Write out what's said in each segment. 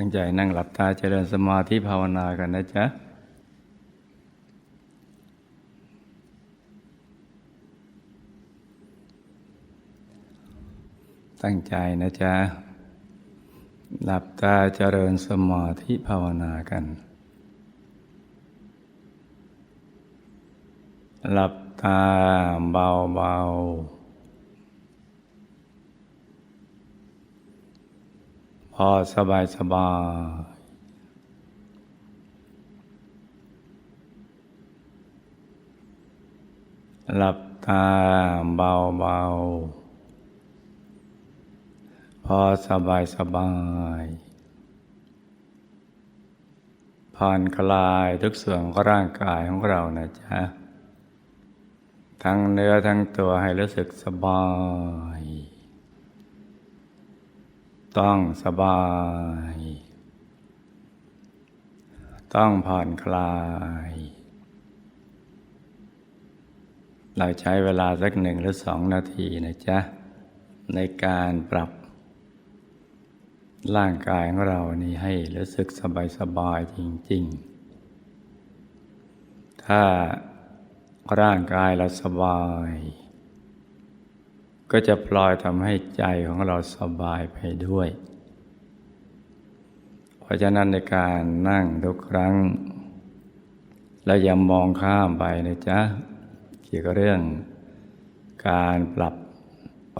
ตั้งใจนั่งหลับตาเจริญสมาธิภาวนากันนะจ๊ะตั้งใจนะจ๊ะ หลับตาเจริญสมาธิภาวนากัน หลับตาเบาๆ อสบายสบายหลับตาเบาๆพอสบายสบายผ่อนคลายทุกส่วนของร่างกายของเรานะจ๊ะ ทั้งเนื้อทั้งตัวให้รู้สึกสบาย ต้องสบาย ต้องผ่อนคลาย เราใช้เวลาสักหนึ่งหรือสองนาทีนะจ๊ะ ในการปรับ ร่างกายของเรานี่ให้รู้สึกสบายสบายจริง ๆ ถ้าร่างกายเราสบาย ก็จะปลอยทำให้ใจของเราสบายไปด้วย เพราะฉะนั้นในการนั่งทุกครั้งเราอย่ามองข้ามไปนะจ๊ะ เกี่ยวกับเรื่อง การปรับ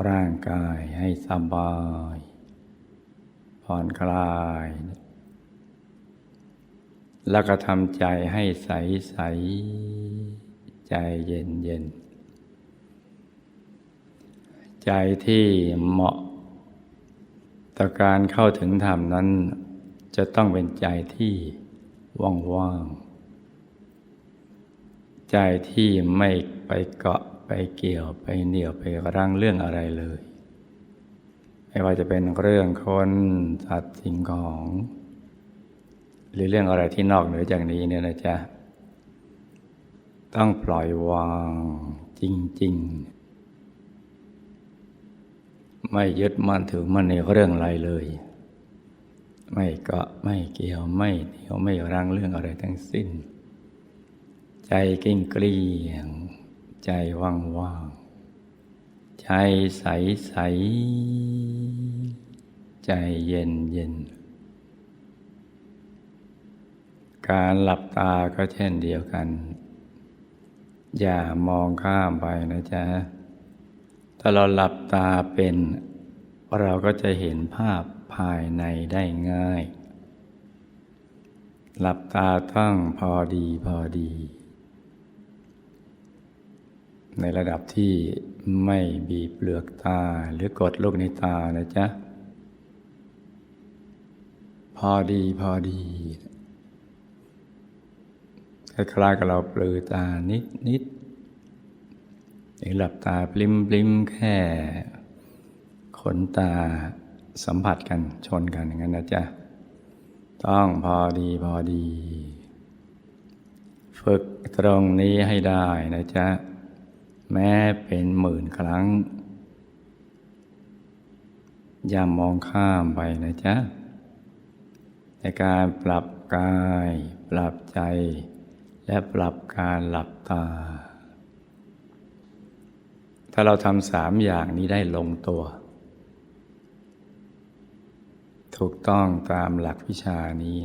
ร่างกายให้สบาย ผ่อนคลาย แล้วก็ทำใจให้ใสใสใจเย็นเย็น ใจที่เหมาะ ต่อการเข้าถึงธรรมนั้น จะต้องเป็นใจที่ว่างๆ ใจที่ไม่ไปเกาะไปเกี่ยวไปเหนี่ยวไปรั้งเรื่องอะไรเลย ไม่ว่าจะเป็นเรื่องคนสัตว์สิ่งของ หรือเรื่องอะไรที่นอกเหนือจากนี้เนี่ยนะจ๊ะ ต้องปล่อยวางจริง ๆ ไม่ยึดมั่นถือมั่นในเรื่องอะไรเลย ไม่เกาะไม่เกี่ยวไม่เหนียวไม่รังเรื่องอะไรทั้งสิ้น ใจกิ้งเกลี้ยง ใจว่างว่างใจใสใสใจเย็นเย็น การหลับตาก็เช่นเดียวกัน อย่ามองข้ามไปนะจ๊ะ ถ้าเราหลับตาเป็น เราก็จะเห็นภาพภายในได้ง่าย หลับตาตั้งพอดีพอดี ในระดับที่ไม่บีบเปลือกตาหรือกดลูกในตานะจ๊ะ พอดีพอดีคล้ายๆกับเราเปลือตานิดนิด หรือหลับตาปลิ้มปลิ้มแค่ขนตาสัมผัสกันชนกันอย่างนั้นนะจ๊ะ ต้องพอดีพอดี ฝึกตรงนี้ให้ได้นะจ๊ะ แม้เป็นหมื่นครั้ง อย่ามองข้ามไปนะจ๊ะ ในการปรับกาย ปรับใจ และปรับการหลับตา ถ้าเราทำสามอย่างนี้ได้ลงตัว ถูกต้องตามหลักวิชานี้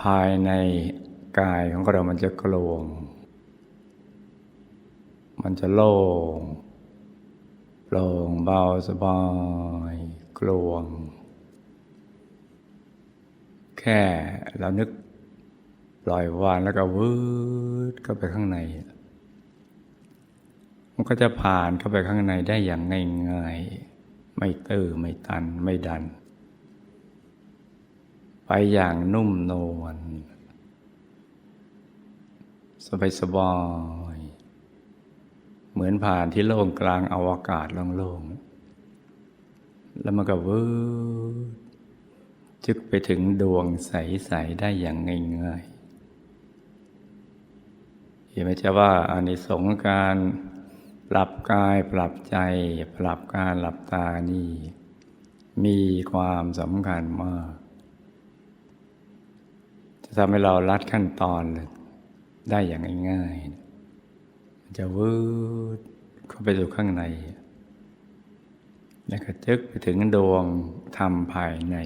ภายในกายของเรามันจะโกลวงมันจะโล่งโปร่งเบาสบายกลวง แค่เรานึกปล่อยวางแล้วก็วืดเข้าไปข้างใน มันก็จะผ่านเข้าไปข้างในได้อย่างง่ายๆ ไม่ตื้อไม่ตันไม่ดัน ไปอย่างนุ่มนวลสบายสบายเหมือนผ่านที่โล่งกลางอวกาศโล่งๆ แล้วมันก็วืดจึกไปถึงดวงใส ๆ ได้อย่างง่ายๆเห็นไหมจ๊ะว่าอานิสงส์การ ปรับกายปรับใจ ปรับการหลับตานี่ มีความสำคัญมาก จะทำให้เราลัดขั้นตอนเลยได้อย่างง่ายๆจะวืดเข้าไปสู่ข้างใน แล้วก็จึกไปถึงดวงธรรมภายใน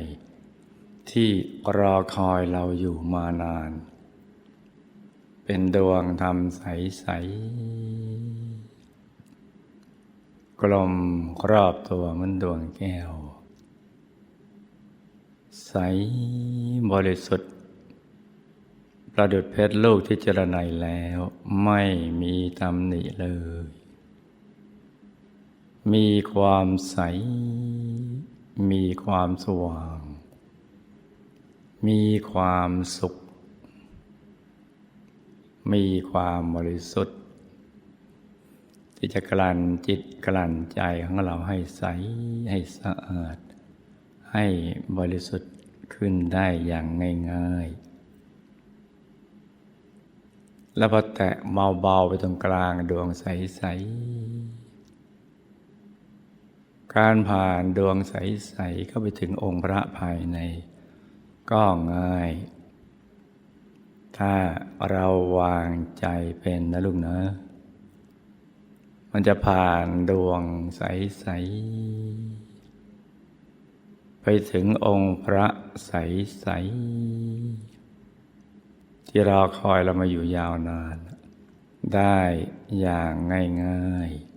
ที่รอคอยเราอยู่มานาน เป็นดวงธรรมใสๆ กลมรอบตัวเหมันดวงแก้ว ใสบริสุทธิ์ ประดุดเพชรลูกที่เจรไนแล้วไม่มีตำหนิเลย มีความใส มีความสว่าง มีความสุข มีความบริสุทธิ์ ที่จะกลั่นจิตกลั่นใจของเราให้ใสให้สะอาด ให้บริสุทธิ์ขึ้นได้อย่างง่ายๆ แล้วพอแตะเบาๆไปตรงกลางดวงใสๆ การผ่านดวงใสๆเข้าไปถึงองค์พระภายในก็ง่าย ถ้าเราวางใจเป็นนะลูกเนาะ มันจะผ่านดวงใส ๆ ไปถึงองค์พระใส ๆ ที่รอคอยเรามาอยู่ยาวนาน ได้อย่างง่ายๆ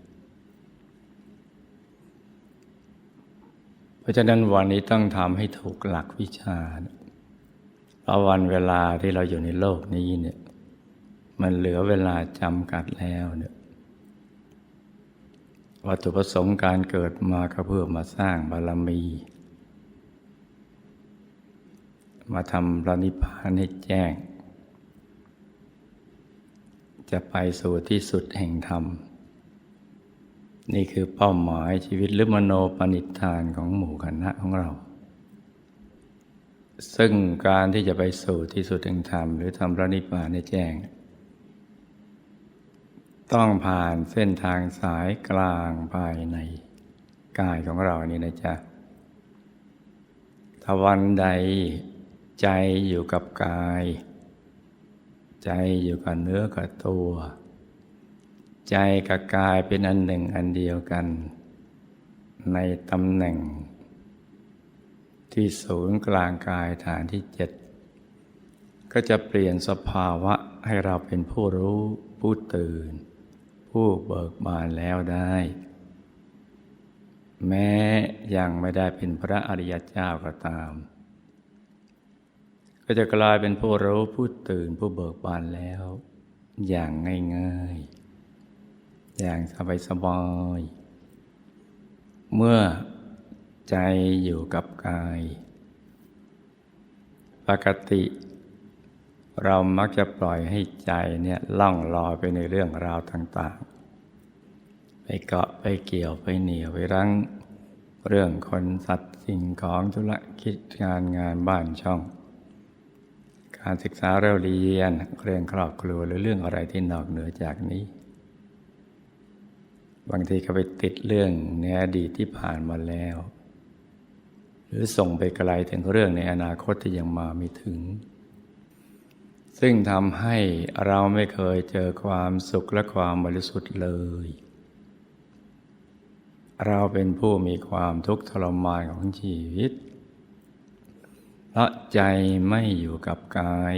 เพราะฉะนั้นวันนี้ต้องทำให้ถูกหลักวิชา เพราะวันเวลาที่เราอยู่ในโลกนี้เนี่ย มันเหลือเวลาจำกัดแล้วเนี่ย วัตถุประสงค์การเกิดมาก็เพื่อมาสร้างบารมี มาทำพระนิพพานให้แจ้ง จะไปสู่ที่สุดแห่งธรรม นี่คือเป้าหมายชีวิตหรือมโนปณิธานของหมู่คณะของเรา ซึ่งการที่จะไปสู่ที่สุดแห่งธรรม หรือทำพระนิพพานให้แจ้ง ต้องผ่านเส้นทางสายกลางภายในกายของเรานี่นะจ๊ะถ้าวันใดใจอยู่กับกาย ใจอยู่กับเนื้อกับตัว ใจกับกายเป็นอันหนึ่งอันเดียวกัน ในตำแหน่ง ที่ศูนย์กลางกายฐานที่เจ็ดก็จะเปลี่ยนสภาวะให้เราเป็นผู้รู้ผู้ตื่น ผู้เบิกบานแล้วได้ แม้ยังไม่ได้เป็นพระอริยเจ้าก็ตาม ก็จะกลายเป็นผู้รู้ผู้ตื่นผู้เบิกบานแล้ว อย่างง่ายๆ อย่างสบายๆเมื่อใจอยู่กับกาย ปกติเรามักจะปล่อยให้ใจเนี่ยล่องลอยไปในเรื่องราวต่างๆ เกาะไปเกี่ยวไปเหนี่ยวไปรั้ง เรื่องคนสัตว์สิ่งของธุรกิจการงานบ้านช่อง การศึกษาเราเรียนเรื่องครอบครัวหรือเรื่องอะไรที่นอกเหนือจากนี้ บางทีก็ไปติดเรื่องในอดีตที่ผ่านมาแล้ว หรือส่งไปไกลถึงเรื่องในอนาคตที่ยังมาไม่ถึงซึ่งทำให้เราไม่เคยเจอความสุขและความบริสุทธิ์เลย เราเป็นผู้มีความทุกข์ทรมานของชีวิตเพราะใจไม่อยู่กับกาย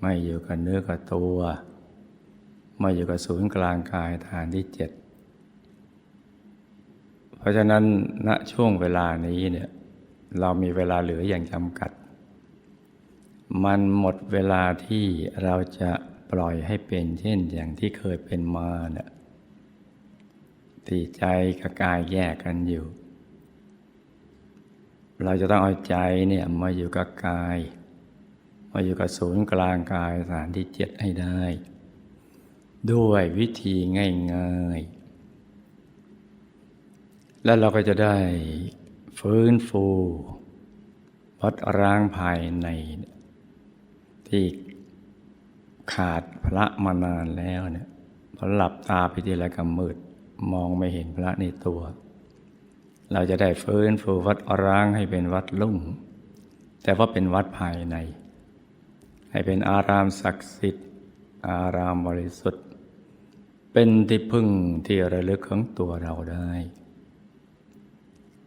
ไม่อยู่กับเนื้อกับตัว ไม่อยู่กับศูนย์กลางกายฐานที่เจ็ดเพราะฉะนั้นณช่วงเวลานี้เนี่ยเรามีเวลาเหลืออย่างจำกัด มันหมดเวลาที่เราจะปล่อยให้เป็นเช่นอย่างที่เคยเป็นมาเนี่ย ที่ใจกับกายแยกกันอยู่ เราจะต้องเอาใจเนี่ยมาอยู่กับกาย มาอยู่กับศูนย์กลางกายฐานที่เจ็ดให้ได้ ด้วยวิธีง่ายๆ แล้วเราก็จะได้ฟื้นฟูวัดร้างภายในที่ขาดพระมานานแล้วเนี่ยพอหลับตาไปทีไรก็มืด มองไม่เห็นพระในตัว เราจะได้ฟื้นฟูวัดร้างให้เป็นวัดลุ่ง แต่ว่าเป็นวัดภายใน ให้เป็นอารามศักดิ์สิทธิ์ อารามบริสุทธิ์ เป็นที่พึ่งที่ระลึกของตัวเราได้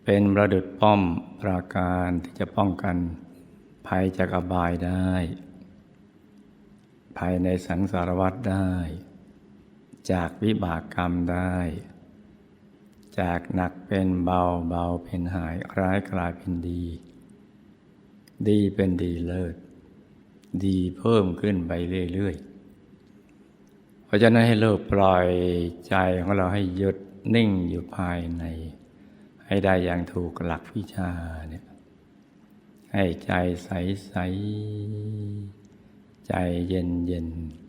เป็นประดุจป้อมปราการที่จะป้องกันภัยจากอบายได้ ภายในสังสารวัฏได้ จากวิบากกรรมได้ จากหนักเป็นเบาเบาเป็นหายร้ายกลายเป็นดี ดีเป็นดีเลิศ ดีเพิ่มขึ้นไปเรื่อยๆ เพราะฉะนั้นให้เลิกปล่อยใจของเราให้หยุดนิ่งอยู่ภายใน ให้ได้อย่างถูกหลักวิชาเนี่ยให้ใจใสใสๆใจเย็นเย็นๆ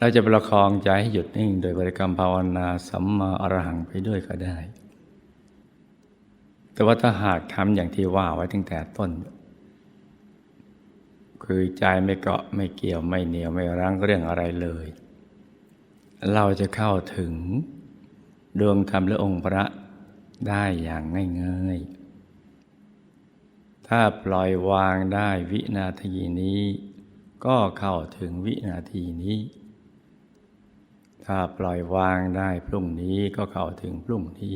เราจะประคองใจให้หยุดนิ่ง โดยบริกรรมภาวนาสัมมาอรหังไปด้วยก็ได้ แต่ว่าถ้าหากทำอย่างที่ว่าไว้ตั้งแต่ต้น คือใจไม่เกาะไม่เกี่ยวไม่เหนียวไม่รั้งเรื่องอะไรเลย เราจะเข้าถึงดวงธรรมและองค์พระได้อย่างง่ายๆ ถ้าปล่อยวางได้วินาทีนี้ ก็เข้าถึงวินาทีนี้ ถ้าปล่อยวางได้พรุ่งนี้ก็เข้าถึงพรุ่งนี้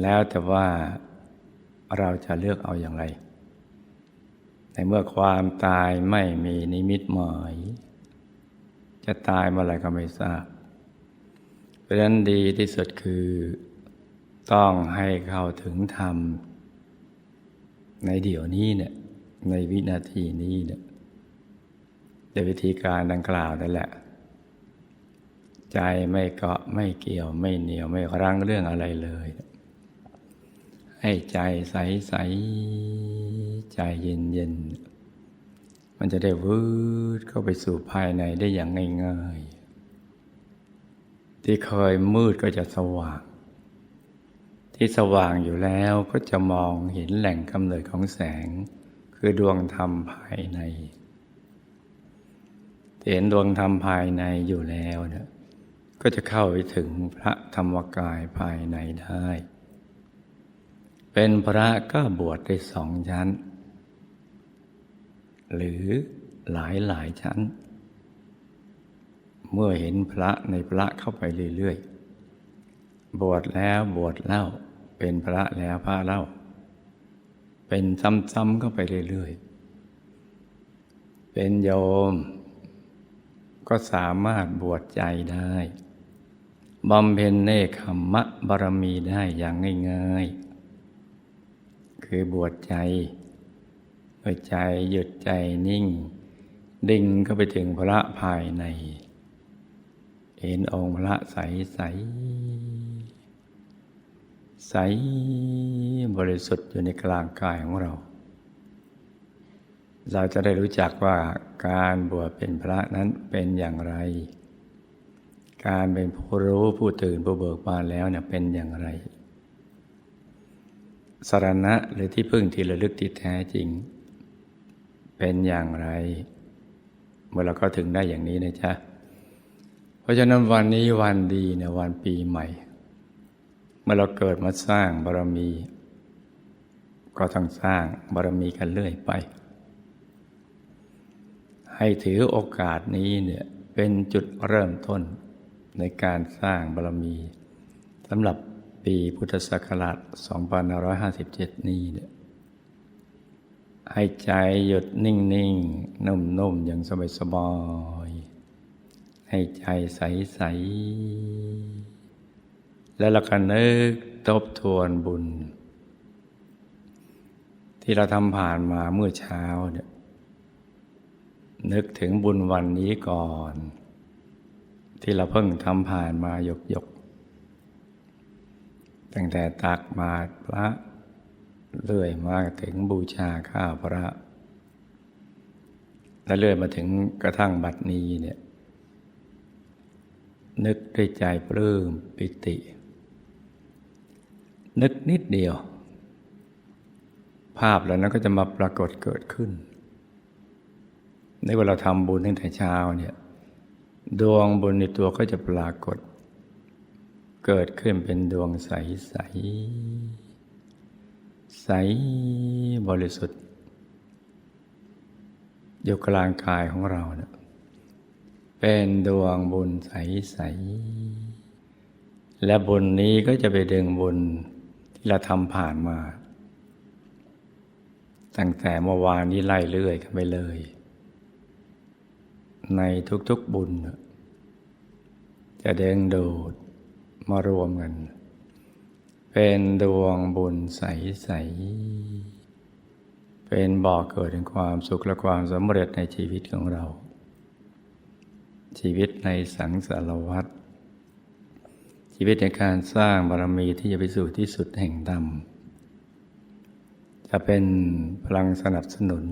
แล้วแต่ว่าเราจะเลือกเอาอย่างไร ในเมื่อความตายไม่มีนิมิตหมาย จะตายเมื่อไรก็ไม่ทราบ เพราะฉะนั้นดีที่สุดคือ ต้องให้เข้าถึงธรรม ในเดี๋ยวนี้เนี่ยในวินาทีนี้เนี่ยโดยวิธีการดังกล่าวนั่นแหละ ใจไม่เกาะไม่เกี่ยวไม่เหนียวไม่รั้งเรื่องอะไรเลย ให้ใจใสใสๆใจเย็นเย็นๆมันจะได้วืดเข้าไปสู่ภายในได้อย่างง่ายๆ ที่เคยมืดก็จะสว่าง ที่สว่างอยู่แล้วก็จะมองเห็นแหล่งกำเนิดของแสง คือดวงธรรมภายในเห็นดวงธรรมภายในอยู่แล้วเนี่ย ก็จะเข้าไปถึงพระธรรมกายภายในได้ เป็นพระก็บวชได้สองชั้น หรือหลายหลายชั้น เมื่อเห็นพระในพระเข้าไปเรื่อยๆ บวชแล้วบวชเล่า เป็นพระแล้วพระเล่า เป็นซ้ำๆเข้าไปเรื่อยๆ เป็นโยมก็สามารถบวชใจได้ บำเพ็ญเนคขมมะบารมีได้อย่างง่ายๆ คือบวชใจเมื่อใจหยุดใจนิ่ง ดิ่งก็ไปถึงพระภายใน เห็นองค์พระใสใสใสบริสุทธิ์อยู่ในกลางกายของเรา เราจะได้รู้จักว่าการบวชเป็นพระนั้นเป็นอย่างไร การเป็นผู้รู้ผู้ตื่นผู้เบิกบานแล้วเนี่ยเป็นอย่างไร สรณะหรือที่พึ่งที่ระลึกที่แท้จริง เป็นอย่างไร เมื่อเราก็ถึงได้อย่างนี้นะจ๊ะ เพราะฉะนั้นวันนี้วันดีเนี่ยวันปีใหม่ เมื่อเราเกิดมาสร้างบารมี ก็ต้องสร้างบารมีกันเรื่อยไป ให้ถือโอกาสนี้เนี่ยเป็นจุดเริ่มต้น ในการสร้างบารมีสำหรับปีพุทธศักราช 2557 นี้เนี่ยให้ใจหยุดนิ่งๆนุ่มๆอย่างสบายๆให้ใจใสๆแล้วเราก็นึกทบทวนบุญ ที่เราทำผ่านมาเมื่อเช้าเนี่ยนึกถึงบุญวันนี้ก่อน ที่เราเพิ่งทำผ่านมาหยกๆตั้งแต่ตักบาตรพระเรื่อยมาถึงบูชาข้าวพระ และเรื่อยมาถึงกระทั่งบัดนี้เนี่ยนึกด้วยใจปลื้มปิติ นึกนิดเดียว ภาพเหล่านั้นก็จะมาปรากฏเกิดขึ้นในเวลาทำบุญตั้งแต่เช้าเนี่ย ดวงบุญในตัวก็จะปรากฏ เกิดขึ้นเป็นดวงใสใสใสบริสุทธิ์อยู่กลางกายของเราเนะเป็นดวงบุญใสใสและบุญนี้ก็จะไปดึงบุญที่เราทำผ่านมา ตั้งแต่เมื่อวานนี้ไล่เรื่อยกันไปเลย ในทุกๆบุญ จะเด้งดูดมารวมกัน เป็นดวงบุญใส ๆ เป็นบ่อกเกิดแห่งความสุขและความสำเร็จในชีวิตของเรา ชีวิตในสังสารวัฏชีวิตในการสร้างบารมีที่จะไปสู่ที่สุดแห่งธรรมจะเป็นพลังสนับสนุน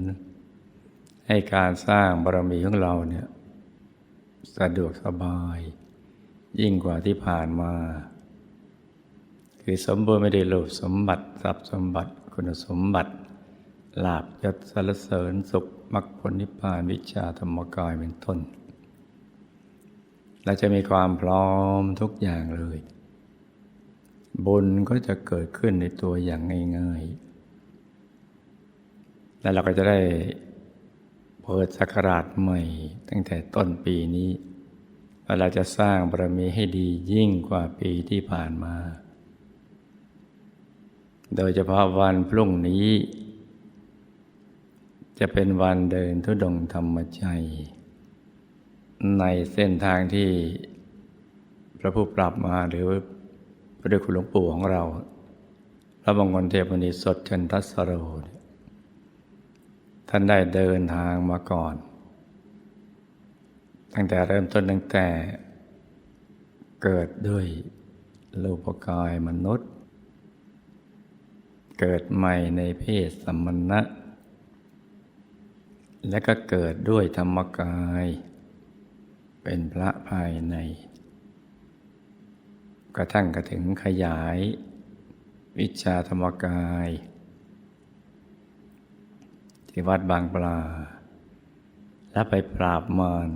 ให้การสร้างบารมีของเราเนี่ยสะดวกสบาย ยิ่งกว่าที่ผ่านมา คือสมบูรณ์ไม่ได้โลภสมบัติทรัพย์สมบัติคุณสมบัติลาบยศสรรเสริญสุขมรรคผลนิพพานวิชาธรรมกายเป็นต้นเราจะมีความพร้อมทุกอย่างเลย บุญก็จะเกิดขึ้นในตัวอย่างง่ายๆ แล้วเราก็จะได้ เปิดสักราชใหม่ ตั้งแต่ต้นปีนี้เราจะสร้างบารมีให้ดียิ่งกว่าปีที่ผ่านมา โดยเฉพาะวันพรุ่งนี้ จะเป็นวันเดินทุดงธรรมชัย ในเส้นทางที่พระผู้ปรับมาหรือพระเดชคุณหลวงปู่ของเรา พระบงคลเทพนิสดเชนทัสโร ท่านได้เดินทางมาก่อน ตั้งแต่เริ่มต้นตั้งแต่เกิดด้วยรูปกายมนุษย์ เกิดใหม่ในเพศสัมมณะ และก็เกิดด้วยธรรมกาย เป็นพระภายใน กระทั่งกระถึงขยาย วิชาธรรมกาย ที่วัดบางปลา และไปปราบมาร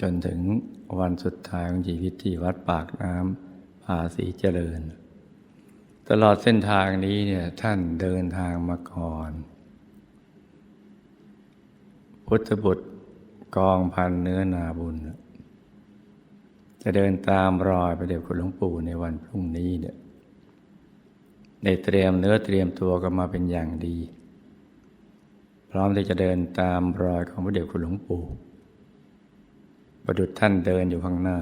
จนถึงวันสุดท้ายของชีวิตที่วัดปากน้ำภาษีเจริญ ตลอดเส้นทางนี้เนี่ยท่านเดินทางมาก่อน พุทธบุตรกองพันเนื้อนาบุญ จะเดินตามรอยไปเดี๋ยวคุณหลวงปู่ในวันพรุ่งนี้เนี่ย ได้เตรียมเนื้อเตรียมตัวกันมาเป็นอย่างดี พร้อมที่จะเดินตามรอยของพระเดชคุณหลวงปู่ประดุจท่านเดินอยู่ข้างหน้า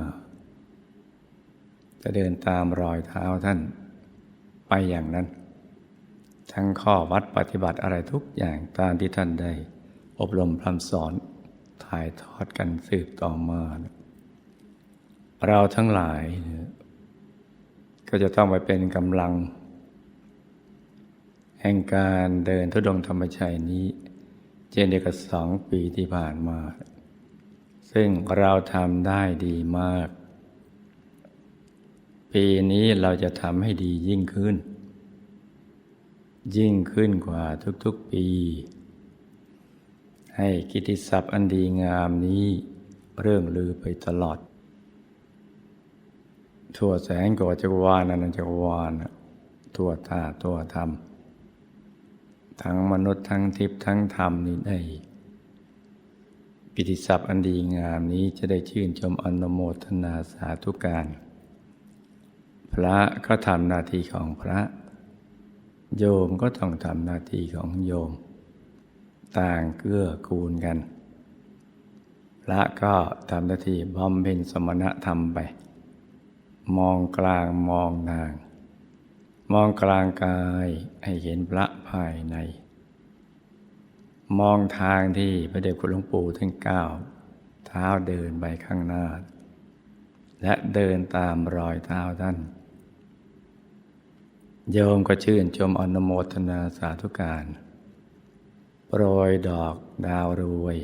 จะเดินตามรอยเท้าท่านไปอย่างนั้น ทั้งข้อวัดปฏิบัติอะไรทุกอย่างตามที่ท่านได้ อบรมพร่ำสอนถ่ายทอดกันสืบต่อมา เราทั้งหลาย ก็จะต้องไปเป็นกำลัง แห่งการเดินทุดงธรรมชัยนี้เจนเดียวกับสองปีที่ผ่านมา ซึ่งเราทำได้ดีมาก ปีนี้เราจะทำให้ดียิ่งขึ้น ยิ่งขึ้นกว่าทุกๆปี ให้กิติศัพท์อันดีงามนี้เรื่องลือไปตลอด ทั่วแสงกว่าจักรวาลนันจักรวาลทั่วตาทั่วธรรม ทั้งมนุษย์ทั้งทิพย์ทั้งธรรมนี้ได้กิติศัพท์อันดีงามนี้จะได้ชื่นชมอนโมทนาสาธุการ พระก็ทำหน้าที่ของพระ โยมก็ต้องทำหน้าที่ของโยม ต่างเกื้อกูลกัน พระก็ทำหน้าที่บำเพ็ญสมณธรรมไป มองกลางมองนาง มองกลางกายให้เห็นพระภายใน มองทางที่พระเดชคุณหลวงปู่ทั้งเก้าวเท้าเดินไปข้างหน้า และเดินตามรอยเท้าท่าน โยมก็ชื่นชมอนโมทนาสาธุการ โปรยดอกดาวรวย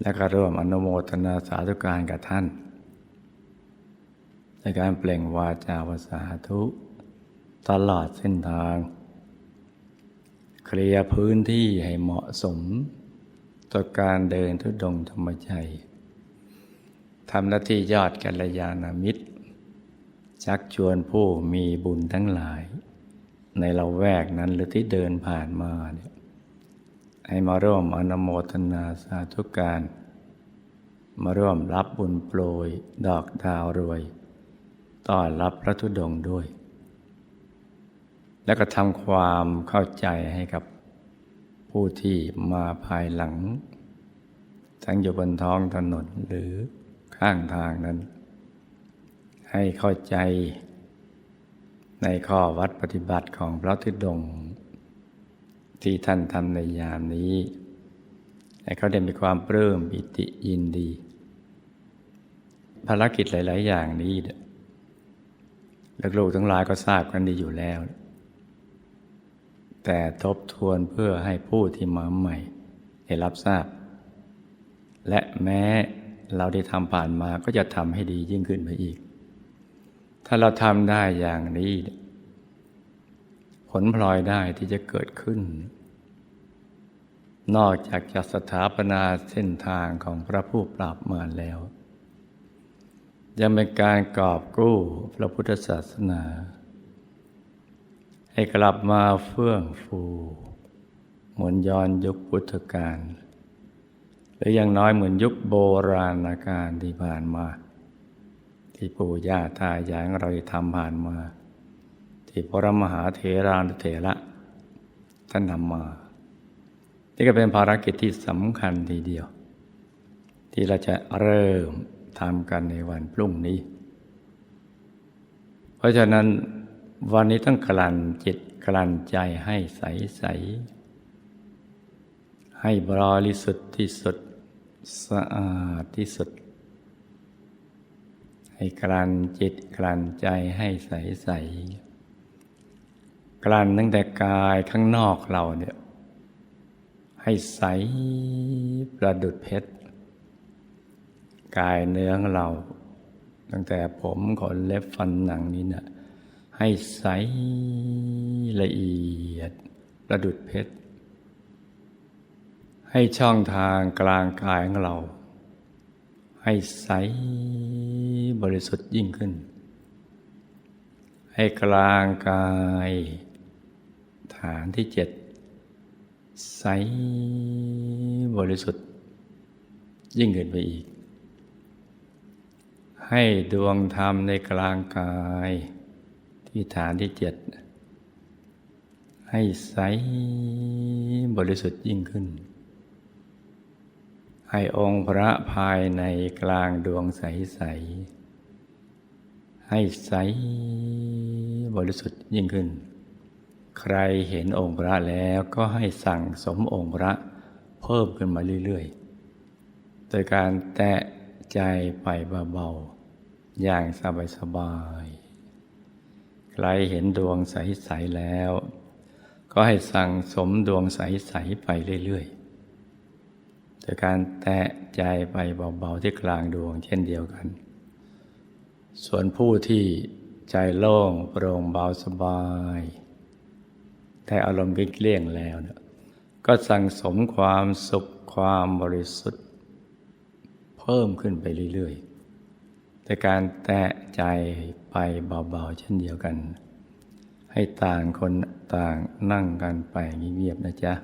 และก็ร่วมอนุโมทนาสาธุการกับท่านในการเปล่งวาจาวสาธุ ตลอดเส้นทาง เคลียร์พื้นที่ให้เหมาะสม ต่อการเดินทุดงธรรมชัยทำหน้าที่ยอดกัลยาณมิตร ชักชวนผู้มีบุญทั้งหลาย ในเราแวกนั้นหรือที่เดินผ่านมาเนี่ยให้มาร่วมอนโมทนาสาธุการ มาร่วมรับบุญโปรย ดอกดาวรวย ต้อนรับพระธุดงค์ด้วย แล้วก็ทำความเข้าใจให้กับผู้ที่มาภายหลัง ทั้งอยู่บนท้องถนนหรือข้างทางนั้น ให้เข้าใจในข้อวัดปฏิบัติของพระธุดงค์ที่ท่านทำในยามนี้ ให้เขาได้มีความปลื้มปิติยินดี ภารกิจหลาย ๆ อย่างนี้ ลูกๆทั้งหลายก็ทราบกันดีอยู่แล้ว แต่ทบทวนเพื่อให้ผู้ที่มาใหม่ ได้รับทราบ และแม้เราได้ทำผ่านมาก็จะทำให้ดียิ่งขึ้นไปอีก ถ้าเราทำได้อย่างนี้ ผลพลอยได้ที่จะเกิดขึ้น นอกจากจะสถาปนาเส้นทางของพระผู้ปราบมารแล้ว ยังเป็นการกอบกู้พระพุทธศาสนา ให้กลับมาเฟื่องฟูเหมือนย้อนยุคพุทธกาลหรืออย่างน้อยเหมือนยุคโบราณกาลที่ผ่านมา ที่ปู่ย่าตายายของเราทำผ่านมา ที่พระมหาเถรานุเถระท่านนำมา นี่ก็เป็นภารกิจที่สำคัญทีเดียว ที่เราจะเริ่มทำกันในวันพรุ่งนี้ เพราะฉะนั้น วันนี้ต้องกลั่นจิตกลั่นใจให้ใสใส ให้บริสุทธิ์ที่สุดสะอาดที่สุด ให้กลั่นจิตกลั่นใจให้ใสใส กลั่นตั้งแต่กายข้างนอกเราเนี่ยให้ใสประดุดเพชร กายเนื้อของเรา ตั้งแต่ผมขนเล็บฟันหนังนี้นะ ให้ใสละเอียดประดุดเพชร ให้ช่องทางกลางกายของเรา ให้ใสบริสุทธิ์ยิ่งขึ้น ให้กลางกาย ฐานที่เจ็ดใสบริสุทธิ์ ยิ่งขึ้นไปอีก ให้ดวงธรรมในกลางกาย ที่ฐานที่เจ็ดให้ใสบริสุทธิ์ยิ่งขึ้น ให้องค์พระภายในกลางดวงใสๆให้ใสบริสุทธิ์ยิ่งขึ้น ใครเห็นองค์พระแล้วก็ให้สั่งสมองค์พระเพิ่มขึ้นมาเรื่อยๆ โดยการแตะใจไปเบาๆ อย่างสบายๆ ใครเห็นดวงใส ๆ แล้ว ก็ให้สั่งสมดวงใส ๆ ไปเรื่อยๆโดยการแตะใจไปเบา ๆ ที่กลางดวงเช่นเดียวกัน ส่วนผู้ที่ใจโล่งโปร่งเบาสบายแต่อารมณ์เกลี้ยงแล้วเนี่ยก็สั่งสมความสุขความบริสุทธิ์ เพิ่มขึ้นไปเรื่อยๆ แต่การแตะใจไปเบาๆเช่นเดียวกัน ให้ต่างคนต่างนั่งกันไปเงียบๆนะจ๊ะ